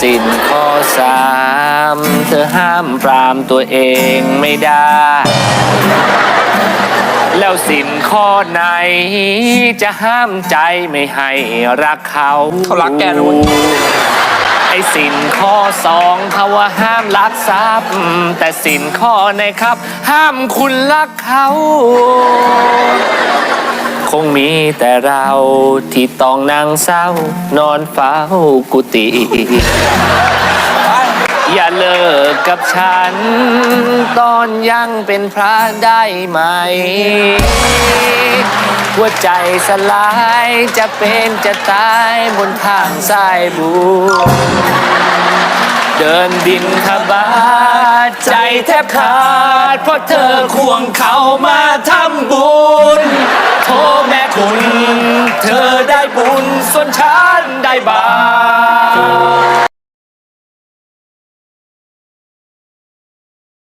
สินข้อสามเธอห้ามปรามตัวเองไม่ได้ แล้วสินข้อไหน จะห้ามใจไม่ให้รักเขาเขารักแกนะเว้ย ไอ้สินข้อสองเขาว่าห้ามลักทรัพย์แต่สินข้อในครับ ห้ามคุณรักเขา คงมีแต่เราที่ต้องนั่งเศร้า นอนเฝ้ากุฏิอย่าเลิกกับฉัน ตอนยังเป็นพระได้ไหม หัวใจสลายจะเป็นจะตายบนทางสายบุญเดินบินทบาทใจแทบขาด เพราะเธอควงเขามาทำบุญ เธอได้บุญส่วนฉันได้บาป